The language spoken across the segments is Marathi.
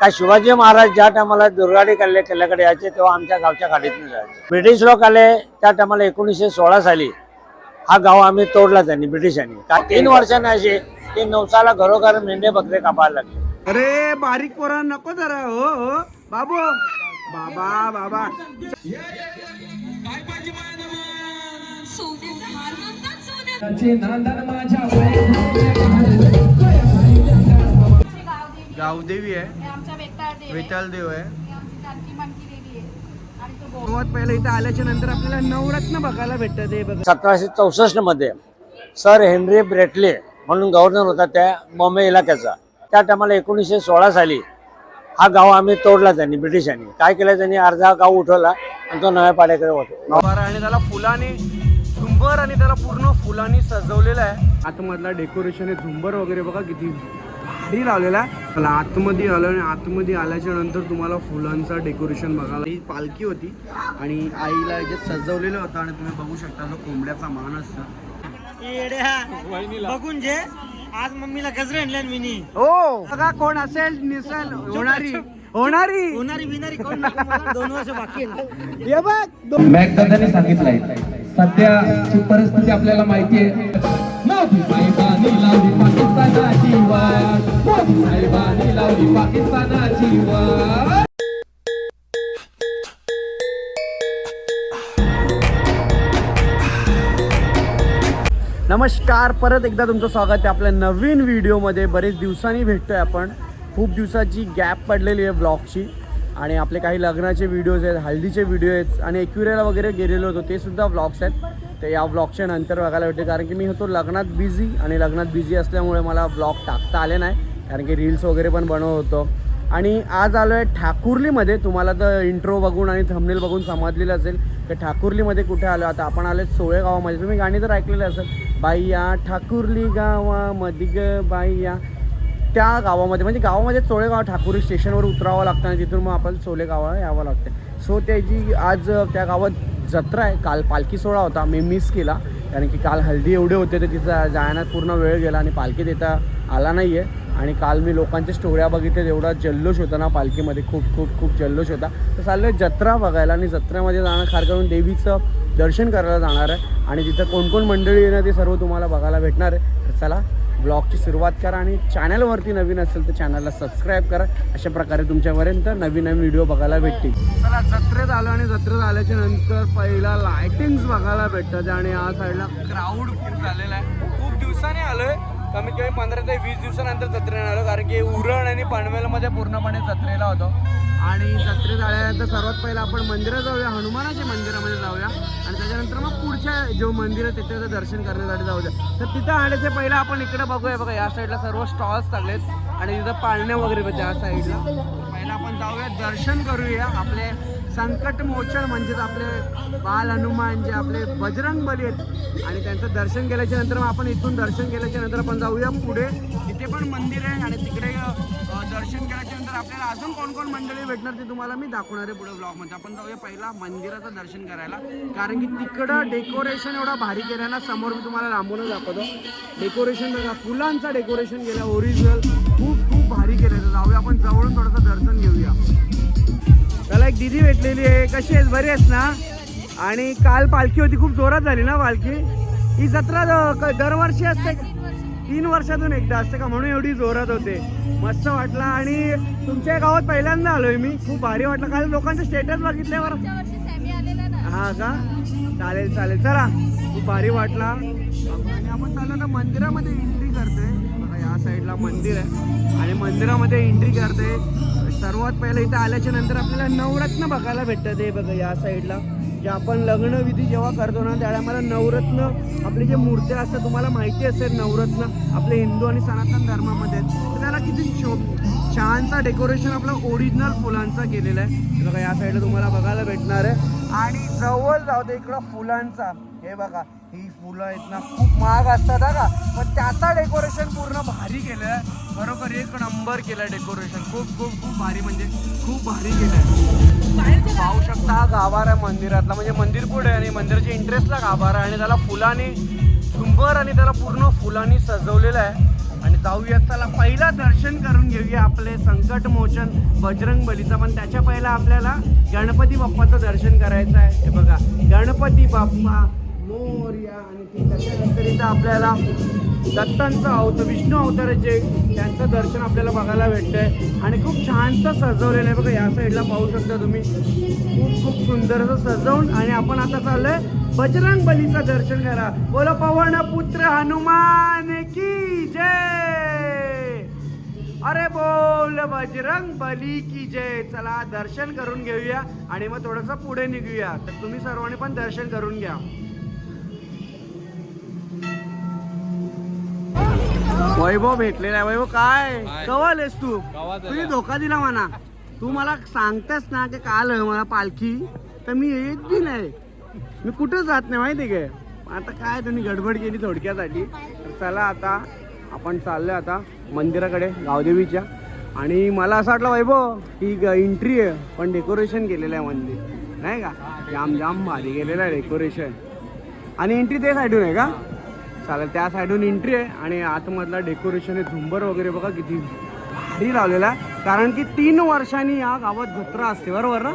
का शिवाजी महाराज ज्या टायमाला दुर्गाडी किल्ले किल्ल्याकडे यायचे तेव्हा आमच्या गावच्या गाडीतून जायचे. ब्रिटिश लोक आले त्या टायमाला एकोणीसशे सोळा साली हा गाव आम्ही तोडला त्यांनी ब्रिटिशांनी. का तीन वर्षांनी असे की नवसाला घरोघर मेंढे बकरे कापायला लागले. अरे बारीक पोरा नको जरा हो हो. बाबू. बाबा बाबा. सोन्याचा हार म्हणतात सोन्या गावदेवी आहे हे आमच्या वेताळ देव आहे. वेताल देव आहे. हे सर्वात पहिलं इथं आल्याच्यानंतर आपल्याला नवरत्न बघायला भेटत आहे बघा. सतराशे चौसष्टमध्ये सर हेनरी ब्रेटले म्हणून गव्हर्नर होता त्या बॉम्बे इलाक्याचा. त्या टायमाला एकोणीसशे सोळा साली हा गाव आम्ही तोडला त्यांनी ब्रिटिशांनी. काय केलं त्यांनी? अर्धा गाव उठवला आणि तो नव्या पाड्याकडे होतो आणि त्याला फुलाने झुंबर आणि त्याला पूर्ण फुलांनी सजवलेलं आहे. आतमधला डेकोरेशन आहे झुंबर वगैरे बघा किती भारी लावलेला आहे. मला आतमध्ये आलं आणि आतमध्ये आल्याच्यानंतर तुम्हाला फुलांचा डेकोरेशन बघायला ही पालखी होती आणि आईला जे सजवलेलं होतं आणि तुम्ही बघू शकता जो कोंबड्याचा मान असतं. बघून जे आज मम्मीला गजरे आणल्या मिनी हो बघा कोण असेल निसल होणारी होणारी. होणारी बिनारी कोण दोन वर्ष बाकी आहे हे बघ मॅकदादाने सांगितलंय सध्याची परिस्थिती आपल्याला माहिती आहे. मोदी साहेबांनी लावली पाकिस्तानाची वाट मोदी साहेबांनी लावली पाकिस्तानाची वाट नमस्कार परत एकदा तुमचं स्वागत आहे आपल्या नवीन व्हिडिओमध्ये. बरेच दिवसांनी भेटतोय आपण. खूप दिवसाची गॅप पडलेली आहे ब्लॉगची आणि आपले काही लग्नाचे व्हिडिओज आहेत हल्दीचे व्हिडिओ आहेत आणि एक्युरेला वगैरे गेलेलो होतो ते सुद्धा ब्लॉग्स आहेत. तर या ब्लॉगच्या नंतर बघायला भेटते कारण की मी होतो लग्नात बिझी आणि लग्नात बिझी असल्यामुळे मला ब्लॉग टाकता आले नाही कारण की रील्स वगैरे पण बनवत होतो. आणि आज आलो आहे ठाकुर्लीमध्ये तुम्हाला तर इंट्रो बघून आणि थंबनेल बघून समजलेलं असेल की ठाकुर्लीमध्ये कुठे आलो. आता आपण आलो सोळे गावामध्ये. तुम्ही गाणी तर ऐकलेले असेल. बाईया ठाकुर्ली गावामध्ये ग बाईया त्या गावामध्ये म्हणजे गावामध्ये चोळेगाव ठाकुरी स्टेशनवर उतरावं लागतं आणि तिथून मग आपण चोळेगावाला यावं लागतं. सो त्याची आज त्या गावात जत्रा आहे काल पालखी सोहळा होता मी मिस केला. कारण की काल हल्दी एवढे होते तर तिथं जाण्यात पूर्ण वेळ गेला आणि पालखी देता आला नाही आहे आणि काल मी लोकांच्या स्टोऱ्या बघितल्या एवढा जल्लोष होता ना पालखीमध्ये खूप खूप खूप जल्लोष होता. तर चाललं जत्रा बघायला आणि जत्रेमध्ये जाणं खार करून देवीचं दर्शन करायला जाणार आहे. आणि तिथं कोणकोण मंडळी येणं ते सर्व तुम्हाला बघायला भेटणार आहे. तर चला ब्लॉगची सुरुवात करा आणि चॅनलवरती नवीन असेल तर चॅनलला सबस्क्राईब करा. अशा प्रकारे तुमच्यापर्यंत नवीन नवीन व्हिडिओ बघायला भेटतील. चला जत्रेत आलो आणि जत्रेत आल्याच्यानंतर पहिला लायटिंग्स बघायला भेटतात आणि या साईडला क्राऊड खूप झालेला आहे. खूप दिवसांनी आलोय. कमीत कमी पंधरा ते वीस दिवसानंतर जत्रेने आलो कारण की उरण पनवेलमध्ये पूर्णपणे जत्रेला होतो. आणि जत्रे झाल्यानंतर सर्वात पहिलं आपण मंदिरात जाऊया. हनुमानाच्या मंदिरामध्ये जाऊया. आणि त्याच्यानंतर मग पुढच्या जो मंदिर आहे तिथे दर्शन करण्यासाठी जाऊया. तर तिथं आल्याच्या पहिलं आपण इकडे बघूया. बघा या साईडला सर्व स्टॉल्स लागलेत आणि तिथं पाळण्या वगैरे पण त्या साईडला पहिलं आपण जाऊया. दर्शन करूया. आपले संकट मोचन म्हणजेच आपले बाल हनुमान जे आपले बजरंग बली आहेत आणि त्यांचं दर्शन केल्याच्यानंतर मग आपण इथून दर्शन केल्याच्यानंतर आपण जाऊया पुढे. तिथे पण मंदिर आहे आणि तिकडे दर्शन केल्याच्यानंतर आपल्याला अजून कोण कोण मंडळी भेटणार ते तुम्हाला मी दाखवणार आहे पुढे ब्लॉगमध्ये आपण जाऊया पहिला मंदिराचं दर्शन करायला. कारण की तिकडं डेकोरेशन एवढा भारी केलं ना समोर मी तुम्हाला लांबूनच दाखवतो. डेकोरेशन बघा फुलांचं डेकोरेशन केलं ओरिजिनल खूप खूप भारी केलं तर जाऊया आपण जवळून थोडंसं दर्शन घेऊया. त्याला एक दिदी भेटलेली आहे. कशी आहेस? बरी आहेस ना? आणि काल पालखी होती खूप जोरात झाली ना पालखी? ही जत्रा क- दरवर्षी असते. तीन वर्षातून एकदा असते का म्हणून एवढी जोरात होते. मस्त वाटला आणि तुमच्या गावात पहिल्यांदा आलोय मी. खूप भारी वाटलं. काल लोकांचे स्टेटस बघितल्यावर. हा का? चालेल चालेल. चला. खूप भारी वाटला. आणि आपण चाललो आता मंदिरामध्ये एंट्री करतोय बघा या साईडला मंदिर आहे. आणि मंदिरामध्ये एंट्री करते. सर्वात पहिलं इथं आल्याच्यानंतर आपल्याला नवरत्न बघायला भेटतं ते बघा या साईडला की आपण लग्नविधी जेव्हा करतो ना त्यावेळेला मला नवरत्न आपले जे मूर्त्या असतात तुम्हाला माहिती असेल नवरत्न आपले हिंदू आणि सनातन धर्मामध्ये. तर त्याला किती शो छानसा डेकोरेशन आपलं ओरिजिनल फुलांचा केलेला आहे. बघा या साईडला तुम्हाला बघायला भेटणार आहे. आणि जवळ जाऊ दे इकडं फुलांचा. हे बघा ही फुलं आहेत ना खूप महाग असतात का? पण त्याचा डेकोरेशन पूर्ण भारी केलं आहे. बरोबर एक नंबर केलं डेकोरेशन खूप खूप खूप भारी म्हणजे खूप भारी केलं आहे पाहू शकता हा गाभारा आहे मंदिरातला. म्हणजे मंदिर पुढे आहे आणि मंदिराच्या इंटरेस्टला गाभारा आहे आणि त्याला फुलाने झुंबर आणि त्याला पूर्ण फुलांनी सजवलेलं आहे. आणि जाऊया त्याला पहिला दर्शन करून घेऊया आपले संकट मोचन बजरंग बलीचं. पण त्याच्या पहिला आपल्याला गणपती बाप्पाचं दर्शन करायचं आहे. हे बघा गणपती बाप्पा मोर्या आणि त्याच्यानंतर इथं आपल्याला दत्तांचं अवतार विष्णू अवताराचे त्यांचं दर्शन आपल्याला बघायला भेटतंय. आणि खूप छानसं सजवलेलं आहे. बघा या साईडला पाहू शकता तुम्ही. खूप खूप सुंदर असं सजवून आणि आपण आता चाललोय बजरंग बलीचं दर्शन करा बोला पवन पुत्र हनुमान की जय? अरे बोल बजरंग बली की जय. चला दर्शन करून घेऊया आणि मग थोडंसं पुढे निघूया. तर तुम्ही सर्वांनी पण दर्शन करून घ्या. वैभव भेटलेला आहे. वैभव काय? कवल आहेस तू? तुम्ही धोका दिला म्हणा. तू मला सांगतेस ना की काल मला पालखी तर मी येत बी नाही. मी कुठं जात नाही माहिती काय आता काय तुम्ही गडबड केली थोडक्यासाठी. तर चला आता आपण चाललोय आता मंदिराकडे गावदेवीच्या. आणि मला असं वाटलं वैभव की एंट्री आहे. पण डेकोरेशन केलेलं आहे मंदिर. नाही का? जाम जाम भारी केलेलं आहे डेकोरेशन आणि एंट्री त्या साईडून आहे का? चालेल. त्या साईडून एंट्री आहे आणि आतमधला डेकोरेशन आहे. झुंबर वगैरे बघा किती भारी लावलेला आहे. कारण की तीन वर्षांनी या गावात जत्रा असते बरोबर ना?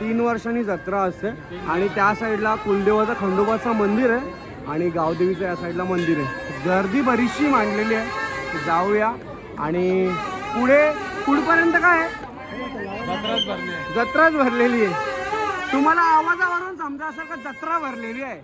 तीन वर्षांनी जत्रा असते. आणि त्या साईडला कुलदेवाचं खंडोबाचं मंदिर आहे आणि गावदेवीचं या साईडला मंदिर आहे. गर्दी बरीचशी मांडलेली आहे. जाऊया. आणि पुढे पुढपर्यंत काय? आहे. जत्राच भरलेली आहे. तुम्हाला आवाजावरून समजा असं का जत्रा भरलेली आहे?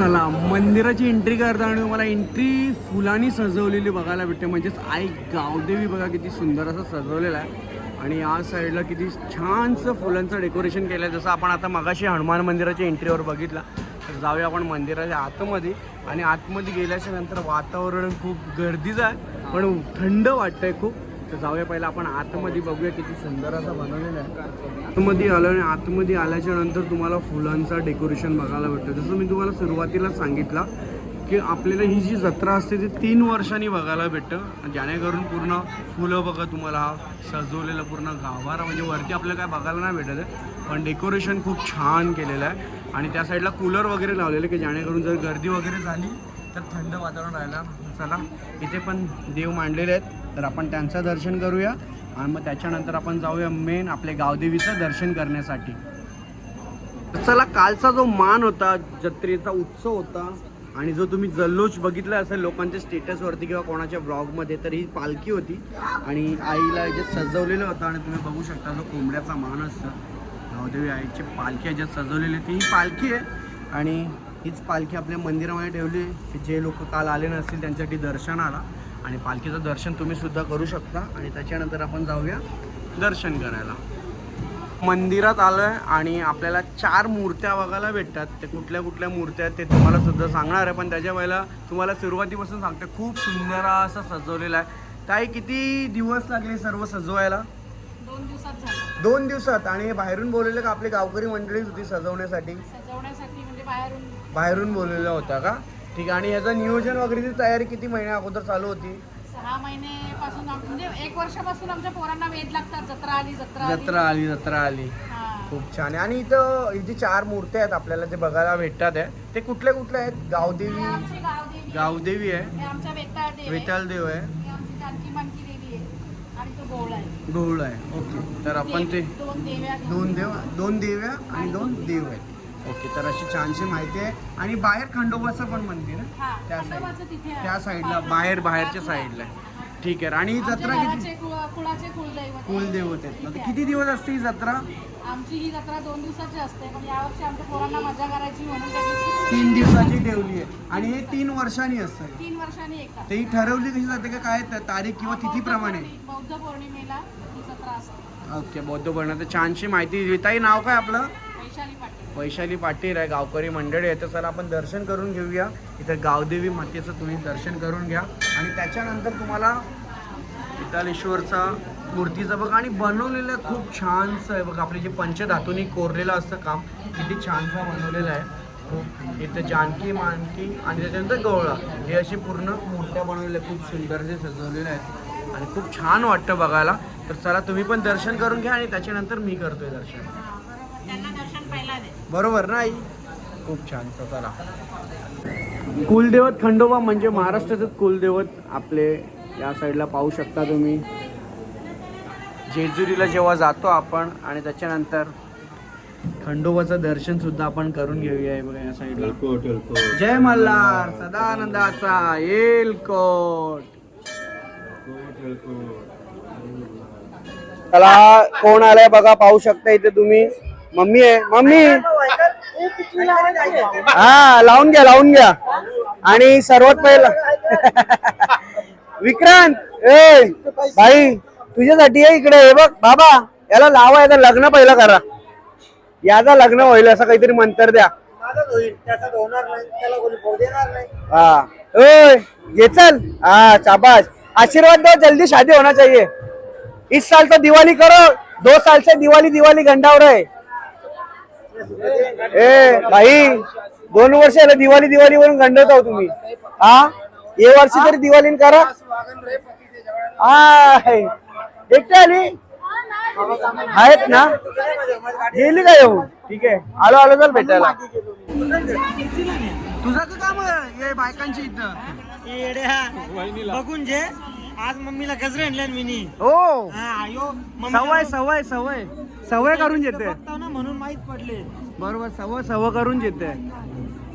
चला मंदिराची एंट्री करताना मला एंट्री फुलांनी सजवलेली बघायला भेटते. म्हणजेच आई गावदेवी बघा किती सुंदर असं सजवलेलं आहे. आणि या साईडला किती छानसं फुलांचं डेकोरेशन केलं आहे जसं आपण आता मगाशी हनुमान मंदिराच्या एंट्रीवर बघितला तर जाऊया आपण मंदिराच्या आतमध्ये. आणि आतमध्ये गेल्याच्यानंतर वातावरण खूप गर्दीचं आहे पण थंड वाटतंय खूप. तर जाऊया पहिला आपण आतमध्ये बघूया किती सुंदर असं बनवलेलं आहे. आतमध्ये आलं आणि आतमध्ये आल्याच्यानंतर तुम्हाला फुलांचं डेकोरेशन बघायला भेटतं. जसं मी तुम्हाला सुरुवातीला सांगितलं की आपल्याला ही जी जत्रा असते ती तीन वर्षांनी बघायला भेटतं. जेणेकरून पूर्ण फुलं बघा तुम्हाला सजवलेलं पूर्ण गाभारा म्हणजे वरती आपल्याला काय बघायला नाही भेटत आहे. पण डेकोरेशन खूप छान केलेलं आहे. आणि त्या साईडला कूलर वगैरे लावलेलं की जेणेकरून जर गर्दी वगैरे झाली तर थंड वातावरण राहिलं. चला इथे पण देव मांडलेले आहेत. तर आपण त्यांचं दर्शन करूया. आणि मग त्याच्यानंतर आपण जाऊया मेन आपल्या गावदेवीचं दर्शन करण्यासाठी. चला कालचा जो मान होता जत्रेचा उत्सव होता आणि जो तुम्ही जल्लोष बघितला असेल लोकांच्या स्टेटसवरती किंवा कोणाच्या ब्लॉगमध्ये तर ही पालखी होती. आणि आईला जे सजवलेलं होतं आणि तुम्ही बघू शकता जो कोंबड्याचा मान असतं. गावदेवी आईची पालखी ह्याच्यात सजवलेली ती ही पालखी आहे. आणि हीच पालखी आपल्या मंदिरामध्ये ठेवली की जे लोक काल आले नसतील त्यांच्यासाठी दर्शनाला. आणि पालखीचं दर्शन तुम्ही सुद्धा करू शकता. आणि त्याच्यानंतर आपण जाऊया दर्शन करायला. मंदिरात आलो आहे आणि आपल्याला चार मूर्त्या बघायला भेटतात. ते कुठल्या कुठल्या मूर्त्या आहेत ते तुम्हाला सुद्धा सांगणार आहे. पण त्याच्या वेळेला तुम्हाला सुरुवातीपासून सांगते खूप सुंदर असं सजवलेलं आहे. ताई किती दिवस लागले सर्व सजवायला? दोन दिवसात झालं. दोन दिवसात. आणि बाहेरून बोललेलं का आपली गावकरी मंडळीच होती सजवण्यासाठी? सजवण्यासाठी म्हणजे बाहेरून. बाहेरून बोललेलं होता का? ठीक आहे आणि ह्याचं नियोजन वगैरेची तयारी किती महिन्या अगोदर चालू होती? सहा महिनेपासून आम- म्हणजे एक वर्षापासून आमच्या पोरांना वेध लागतात जत्रा आली जत्रा आली. जत्रा आली जत्रा आली. हा. खूप छान आहे. आणि इथं ही जी चार मूर्त्या आहेत आपल्याला ते बघायला भेटतात आहे ते कुठल्या कुठल्या आहेत? हे गावदेवी आमची गावदेवी. गावदेवी आहे. हे आमच्या वेताळ देव आहे. विठाल देव आहे. हे आमची जानकी मानकी देवी आहे. आणि तो गोळ आहे. गहुळ आहे. ओके. तर आपण ते देव- दोन देव्या. दोन देव दोन देव्या आणि दोन देव. आहेत. ओके तर अशी छानशी माहिती आहे. आणि बाहेर खंडोबाचं पण मंदिर आहे. हा त्या साईड तिथे. त्या साईडला बाहेर बाहेरच्या. साईडला आहे. ठीक आहे आणि ही जत्रा किती? कुळाचे कुलदैवत आहे. कुलदेवत आहेत. मग तिथे किती दिवस असते ही जत्रा. आमची ही जत्रा दोन दिवसाची असते पण यावर्षी आमच्या पोरांना मजा करायची म्हणून तीन दिवसाची ठेवली आहे. आणि हे तीन वर्षांनी असतं तीन वर्षांनी एकदा ते ही ठरवली कशी जाते का? काय त- तारीख किंवा तिथीप्रमाणे बौद्ध पौर्णि- बौद्ध पौर्णिमेला ही जत्रा असते. ओके बौद्ध बनवतं छानशी माहिती दिली ताई नाव काय आपलं? वैशाली वैशाली पाटील आहे गावकरी मंडळी आहे. तर चला आपण दर्शन करून घेऊया. इथं गावदेवी मातेचं तुम्ही दर्शन करून घ्या. आणि त्याच्यानंतर तुम्हाला विठालेश्वरचा मूर्तीचं बघा. आणि बनवलेलं खूप छानसं आहे बघा. आपली जे पंचधातूनी कोरलेलं असतं काम किती छानसा बनवलेलं आहे. खूप. इथं जानकी मानकी आणि त्याच्यानंतर गवळा. हे अशी पूर्ण मूर्त्या बनवलेल्या खूप सुंदर जे सजवलेल्या आहेत आणि खूप छान वाटतं बघायला. तर चला तुम्ही पण दर्शन करून घ्या आणि त्याच्यानंतर मी करतोय दर्शन त्यांना दर्शन पहिला दे बरोबर ना आई? खूप छान स्वतःला कुलदैवत खंडोबा म्हणजे महाराष्ट्राचं कुलदैवत. आपले या साईडला पाहू शकता तुम्ही. जेजुरीला जेव्हा जातो आपण आणि त्याच्यानंतर खंडोबाचं दर्शन सुद्धा आपण करून घेऊया बघा या साईडला. जय मल्हार सदानंदाचा येल कोट त्याला कोण आलाय बघा पाहू शकता इथे तुम्ही. मम्मी आहे मम्मी. हा लावून घ्या लावून घ्या. आणि सर्वात पहिला विक्रांत ए भाई तुझ्यासाठी आहे इकडे हे बघ बाबा याला लावा याचं लग्न पहिलं करा. याचा लग्न होईल असं काहीतरी मंतर द्या. हा. ओय ये चल. हा शाबाश आशीर्वाद दो जल्दी शादी होना चाहिए. इस साल तो दिवाली करो दो साल से दिवाली दिवाली गंडावर है. ए भाई दोन वर्ष झालं दिवाळी दिवाळी वरून गंडत आहो तुम्ही. हा? ये वर्षी तरी दिवाळी करा. हा. एकटे आली? आहेत ना? गेली का येऊ ठीक आहे. आलो आलो चल भेटायला. तुझं का काम बायकांची इथं. बघून जे आज मम्मीला गजरे आणल्या मी यो मम्मीला सवय सवय सवय. सवय करून येते ना म्हणून माहीत पडले. बरोबर सवय सवय करून येते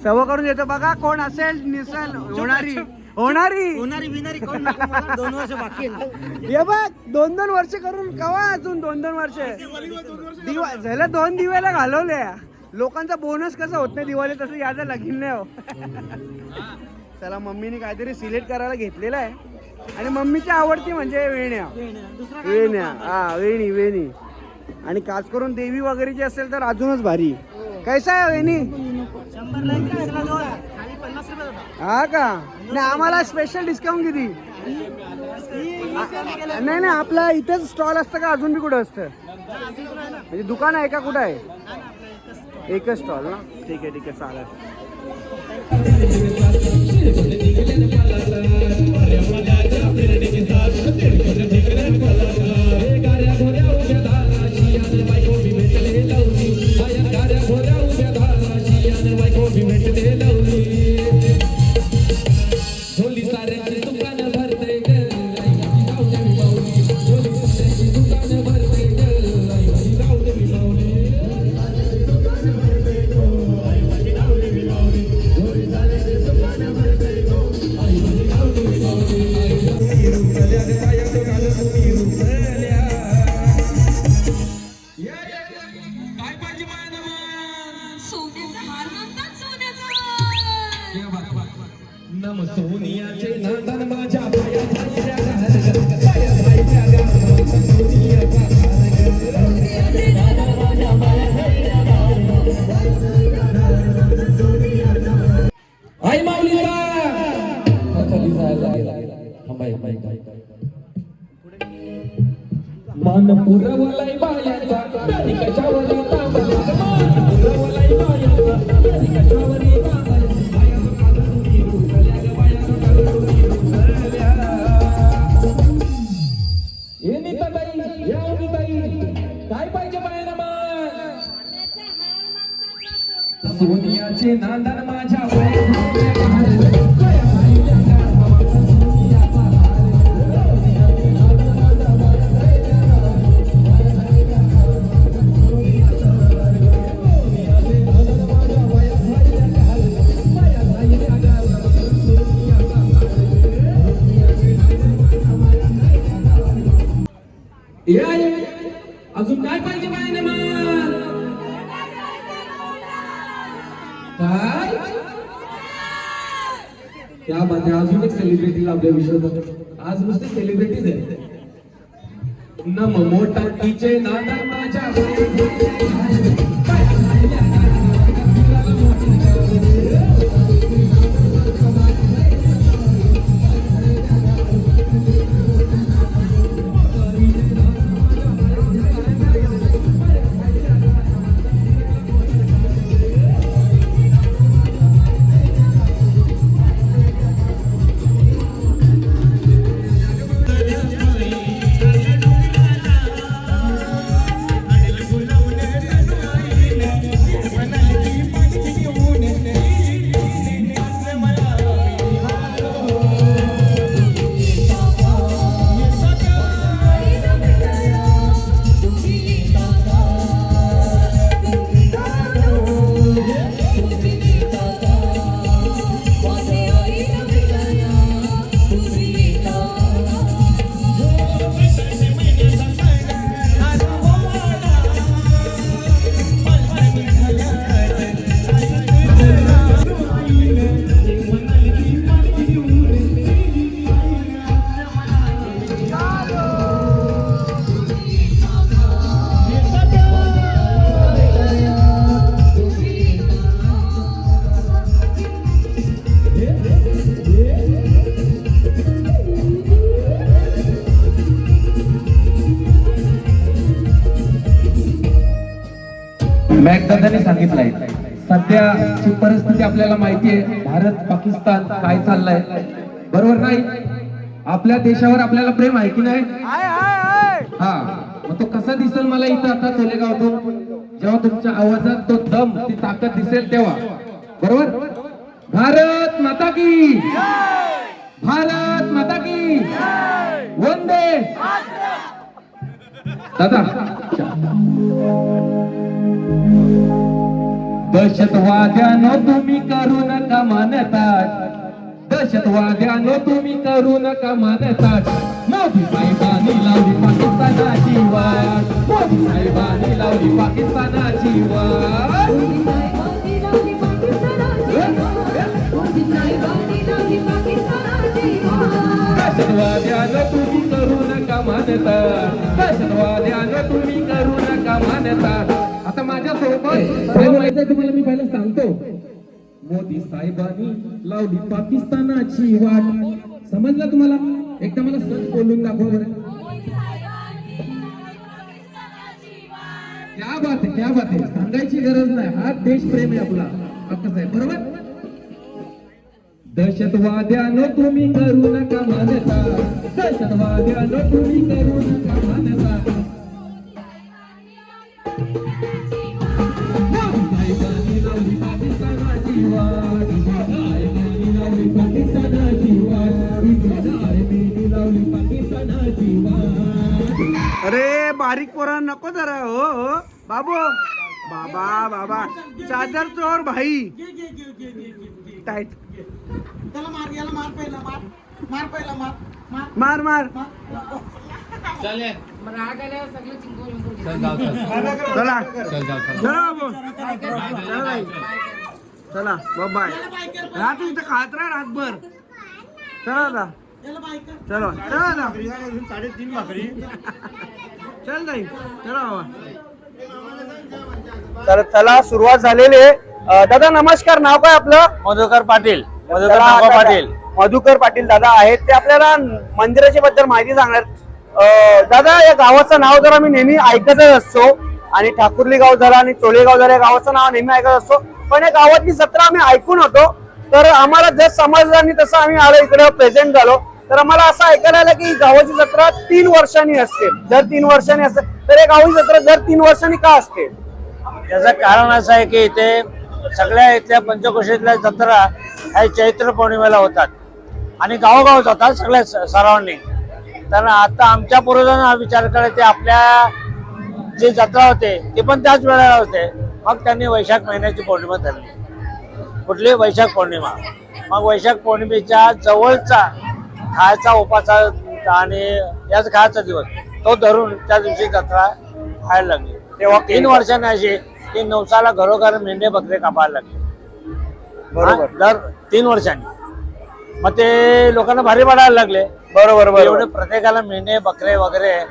सवय करून येते बघा कोण असेल निसल होणारी होणारी. होणारी कोण मला दोन वर्ष बाकी. हे बघ दोन दोन वर्ष करून कवा अजून दोन दोन वर्ष? दिवा झालं दोन दिव्याला घालवले. लोकांचा बोनस कसं होत नाही दिवाळी तसं याचं लगीन नाही हो. चला मम्मीने काहीतरी सिलेक्ट करायला घेतलेलं आहे. आणि मम्मीची आवडती म्हणजे वेण्या. वेण्या. हा वेणी वेणी. आणि खास करून देवी वगैरे जी असेल तर अजूनच भारी. कैसा आहे वेणी. हा का? नाही आम्हाला स्पेशल डिस्काउंट किती? नाही नाही आपला इथेच स्टॉल असतं का? अजून बी कुठं असतं? म्हणजे दुकान आहे का कुठं आहे? एकच स्टॉल ना? ठीक आहे ठीक आहे चालेल. झोली अजून काय पाहिजे पाहिजे मान काय? त्या बात अजून एक सेलिब्रिटी आपल्या विश्वात आज नुसते सेलिब्रिटीज आहे. नम मोठा टीचे नाना माझ्या मॅकदादाने सांगितलंय सध्याची परिस्थिती आपल्याला माहिती आहे भारत पाकिस्तान काय चाललंय बरोबर नाही? आपल्या देशावर आपल्याला प्रेम आहे की नाही? हा मग तो कसा दिसेल मला इथं आता चोलेगावतून? जेव्हा तुमच्या आवाजात तो दम ती ताकद दिसेल तेव्हा. बरोबर? भारत माता की भारत माता की वंदे दादा दहशतवाद्यानो तुम्ही करू नका मानतात. दहशतवाद्यानो तुम्ही करू नका मानता मोदी साहेबांनी लावली पाकिस्तानाची वाट. मोदी साहेबांनी लावली पाकिस्तानाची वाट. दहशतवाद्यानो तुम्ही करू नका मानतात दहशतवाद्यानो तुम्ही करू नका मानतात आता माझ्या सोबत तुम्हाला मी पहिलं सांगतो. मोदी साहेबांनी लावली पाकिस्तानाची वाट. समजलं तुम्हाला? एकदा मला सच बोलून दाखवा बरं. क्या बात आहे क्या बात आहे. सांगायची गरज नाही. हा देश प्रेम आहे आपला. कसं आहे बरोबर? दहशतवाद्यानो तुम्ही करू नका मानता दहशतवाद्यानो तुम्ही करू नका मानता अरे बारीक पोरा नको जरा हो हो. बाबू बाबा बाबा. चादर चोर भाई. टाईट. त्याला मार याला मार पहिला मार. मार पहिला मार. मार. मार मार. चला चला. बाबू. चला बाई. चला बाय. इथं खात राहा रातभर. चला आता. चलो चला आता. साडेतीन भाकरी. चल जाई चला बाबा. तर चला सुरुवात झालेली आहे. अं, दादा नमस्कार. नाव काय आपलं? मधुकर पाटील. मधुकर आता पाटील. मधुकर पाटील दादा आहेत. ते आपल्याला मंदिराच्या बद्दल माहिती सांगणार अं, दादा या गावाचं नाव जरा मी नेहमी ऐकतच असतो. आणि ठाकुर्ली गाव झाला आणि चोलेगाव झालं या गावाचं नाव नेहमी ऐकत असतो. पण या गावातली जत्रा आम्ही ऐकून होतो. तर आम्हाला जस समजलं आणि तसं आम्ही आलो इकडे प्रेझेंट झालो तर आम्हाला असं ऐकायला आलं की गावाची जत्रा तीन वर्षांनी असते. दर तीन वर्षांनी असते. तर या गावाची जत्रा दर तीन वर्षांनी का असते? त्याचं कारण असं आहे की इथे सगळ्या इथल्या पंचकोशीतल्या जत्रा ह्या चैत्र पौर्णिमेला होतात. आणि गावोगाव होतात सगळ्या सराउंडिंग तर आता आमच्या पूर्वजांना विचार ते आपल्या जी जत्रा होते ती पण त्याच वेळेला होते. मग त्यांनी वैशाख महिन्याची पौर्णिमा धरली. कुठली? वैशाख पौर्णिमा. मग वैशाख पौर्णिमेच्या जवळचा खायचा उपाचा आणि याच खायचा दिवस तो धरून त्या दिवशी जत्रा व्हायला लागली. तेव्हा तीन वर्षांनी अशी की नवसाला घरोघर मेंढे बकरे कापायला लागले. बरोबर. दर तीन वर्षांनी. मग ते लोकांना भारी पडायला लागले. बरोबर बरोबर. एवढे प्रत्येकाला मेंढे बकरे वगैरे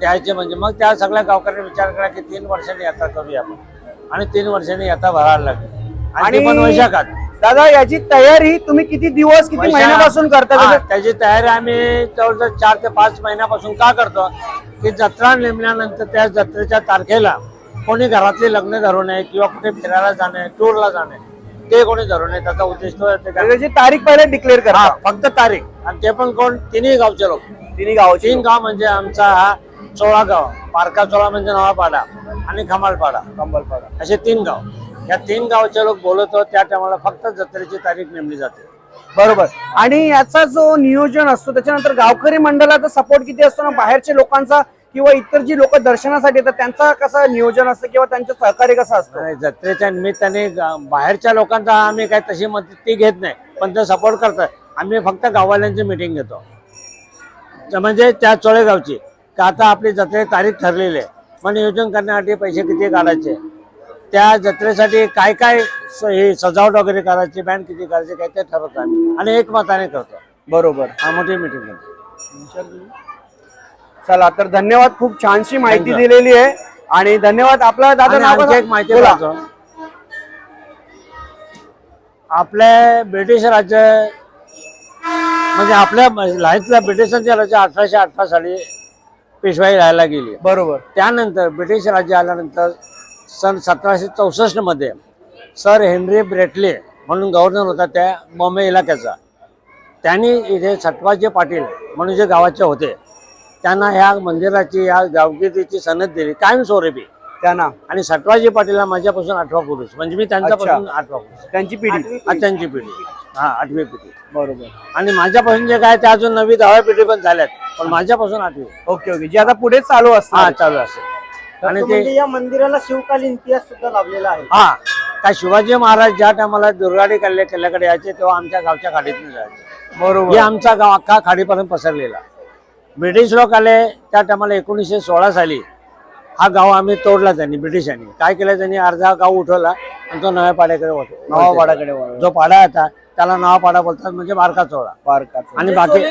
द्यायचे म्हणजे मग त्या सगळ्या गावकऱ्यांनी विचार केला की तीन वर्षांनी यात्रा करूया आपण. आणि तीन वर्षांनी यात्रा भरायला लागली. आणि पण वैशाखात. दादा याची तयारी तुम्ही किती दिवस किती महिन्यापासून करता त्याचं- त्याची तयारी आम्ही जवळजवळ चार ते पाच महिन्यापासून का करतो? की जत्रा नेमल्यानंतर त्या जत्रेच्या तारखेला कोणी घरातली लग्न धरू नये किंवा कुठे फिरायला जाणे टूरला जाणे ते कोणी धरू नये त्याचा उद्देश तो आहे ते काय- त्याची तारीख पहिले डिक्लेअर हा करा फक्त तारीख. आणि ते पण कोण? तिन्ही गावचे लोक. तिन्ही गावाची तीन गाव म्हणजे आमचा हा सोळा गाव. पारका सोळा म्हणजे नवापाडा आणि खमालपाडा. कंबलपाडा असे तीन गाव. या तीन गावचे लोक बोलतो त्या टायमाला फक्त जत्रेची तारीख नेमली जाते. बरोबर. आणि याचा जो नियोजन असतो त्याच्यानंतर गावकरी मंडळाचा सपोर्ट किती असतो ना बाहेरच्या लोकांचा किंवा इतर जी लोक दर्शनासाठी येतात त्यांचा कसं नियोजन असतं किंवा त्यांचं सहकार्य कसं असतं? जत्रेच्या निमित्ताने गा- बाहेरच्या लोकांचा आम्ही काही तशी मदत ती घेत नाही पण ते सपोर्ट करतात. आम्ही फक्त गाववाल्यांची मिटिंग घेतो. ज- म्हणजे त्या चोळेगावची का आता आपली जत्रे तारीख ठरलेली आहे. मग नियोजन करण्यासाठी पैसे किती काढायचे? त्या जत्रेसाठी काय काय स- हे सजावट वगैरे करायची बँड किती करायची काय ते ठरवतो आम्ही. आणि एकमताने करतो. बरोबर. हा मोठी मिटिंग करतो चला तर धन्यवाद खूप छानशी माहिती. दिलेली आहे आणि धन्यवाद आपला दादा नाव एक? माहिती बोला. आपल्या ब्रिटिश राज्य म्हणजे आपल्या लहानच्या ब्रिटिशांच्या राज्य अठराशे अठरा साली पेशवाई राहायला गेली बरोबर त्यानंतर ब्रिटिश राज्य आल्यानंतर सन सतराशे चौसष्टमध्ये सर हेनरी ब्रेटले म्हणून गव्हर्नर होता त्या बॉम्बे इलाक्याचा त्यांनी इथे सटवाजी पाटील म्हणून जे गावाचे होते त्यांना ह्या मंदिराची ह्या गावकीची सनद दिली. कायमस्वरूपी त्यांना आणि सटवाजी पाटीलला माझ्यापासून आठवा पुरुष. म्हणजे मी त्यांच्यापासून आठवा पुरुष. त्यांची पिढी. हा, त्यांची पिढी. हा आठवी पिढी. बरोबर. आणि माझ्यापासून जे काय ते अजून नवी दहाव्या पिढी पण झाल्यात पण माझ्यापासून आठवी. Okay okay. जे आता पुढे चालू हा असणार चालू असेल. आणि ते या मंदिराला शिवकालीन इतिहास सुद्धा लाभलेला आहे. हा काय शिवाजी महाराज ज्या टायमाला दुर्गाडी किल्ले किल्ल्याकडे यायचे तेव्हा आमच्या गावच्या खाडीतून जायचे. बरोबर. हे आमचा गाव अख्खा खाडीपर्यंत पसरलेला. ब्रिटिश लोक आले त्या टायमाला एकोणीसशे सोळा साली हा गाव आम्ही तोडला त्यांनी ब्रिटिशांनी. काय केलं त्यांनी? अर्धा गाव उठवला आणि तो नव्या पाड्याकडे नवापाडाकडे वळवलं. जो पाडा होता त्याला नवा पाडा बोलतात म्हणजे बारका चोळा. पार्काचं. आणि बाकी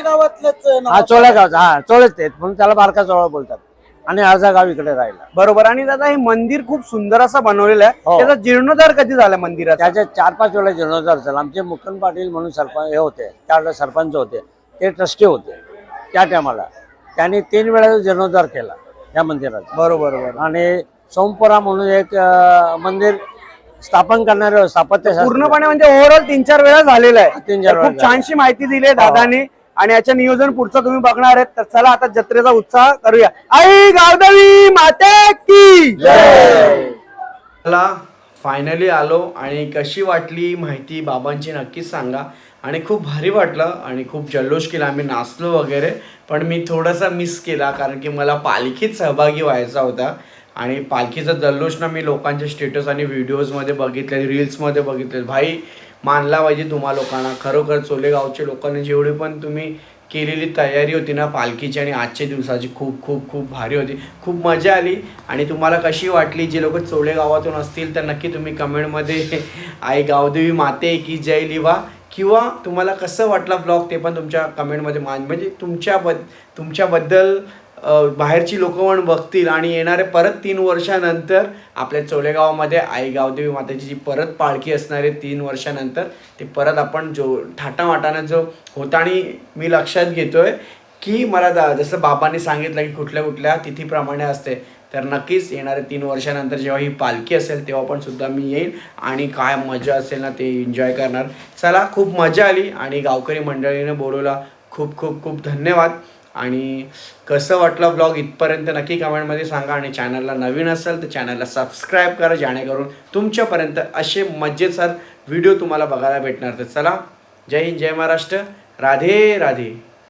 हा चोळ्या गावचा हा चोळेच ते म्हणून त्याला बारका चोळा बोलतात. आणि अर्धा गाव इकडे राहिला. बरोबर. आणि दादा हे मंदिर खूप सुंदर असं बनवलेलं आहे. हो. त्याचा जीर्णोद्धार कधी झाला मंदिराचा? त्याचे चार पाच वेळा जीर्णोद्धार झाला. आमचे मुकुंद पाटील म्हणून सरपंच हे होते त्यावेळेला सरपंच होते. ते ट्रस्टी होते. त्या टायमाला त्यांनी तीन वेळा जीर्णोद्धार केला या मंदिराचा. बरोबर बरोबर. आणि सोमपुरा म्हणून एक अं, मंदिर स्थापन करणारे स्थापत्य पूर्णपणे म्हणजे ओव्हरऑल तीन चार वेळा झालेला आहे. तीन चार तर वेळा खूप छानशी माहिती दिली आहे दादाने आणि याच्या नियोजन पुढचं तुम्ही बघणार आहेत. तर चला आता जत्रेचा उत्साह करूया. आई गावदेवी माते की मला फायनली आलो आणि कशी वाटली माहिती बाबांची नक्कीच सांगा. आणि खूप भारी वाटलं आणि खूप जल्लोष केला. आम्ही नाचलो वगैरे पण मी थोडासा मिस केला कारण की मला पालखीत सहभागी व्हायचा होता. आणि पालखीचा जल्लोष ना मी लोकांचे स्टेटस आणि व्हिडिओजमध्ये बघितले रील्समध्ये बघितले. भाई मानला पाहिजे तुम्हा लोकांना. खरोखर चोलेगावच्या लोकांनी जेवढी पण तुम्ही केलेली तयारी होती ना पालखीची आणि आजच्या दिवसाची खूप खूप खूप भारी होती. खूप मजा आली आणि तुम्हाला कशी वाटली? जे लोक चोळे गावातून असतील तर नक्की तुम्ही कमेंटमध्ये आई गावदेवी माते की जय लिवा. किंवा तुम्हाला कसं वाटला ब्लॉग ते पण तुमच्या कमेंटमध्ये मान म्हणजे तुमच्याबद तुमच्याबद्दल बाहेरची लोक पण बघतील आणि येणारे परत तीन वर्षानंतर आपल्या चोलेगावामध्ये आई गावदेवी माताची जी परत पालखी असणार आहे तीन वर्षानंतर ते परत आपण जो थाटामाटानं जो होता आणि मी लक्षात घेतोय की मला दा- जसं बाबांनी सांगितलं की कुठल्या कुठल्या तिथीप्रमाणे असते. तर नक्कीच येणाऱ्या तीन वर्षानंतर जेव्हा ही पालखी असेल तेव्हा पण सुद्धा मी येईन आणि काय मजा असेल ना ते एन्जॉय करणार. चला खूप मजा आली आणि गावकरी मंडळीने बोलवला. खूप खूप खूप धन्यवाद. आणि कसं वाटलं ब्लॉग इथपर्यंत नक्की कमेंटमध्ये सांगा आणि चॅनलला नवीन असेल तर चॅनलला सबस्क्राईब करा जेणेकरून तुमच्यापर्यंत असे मजेसर व्हिडिओ तुम्हाला बघायला भेटणार. तर चला जय हिंद जय महाराष्ट्र. राधे राधे.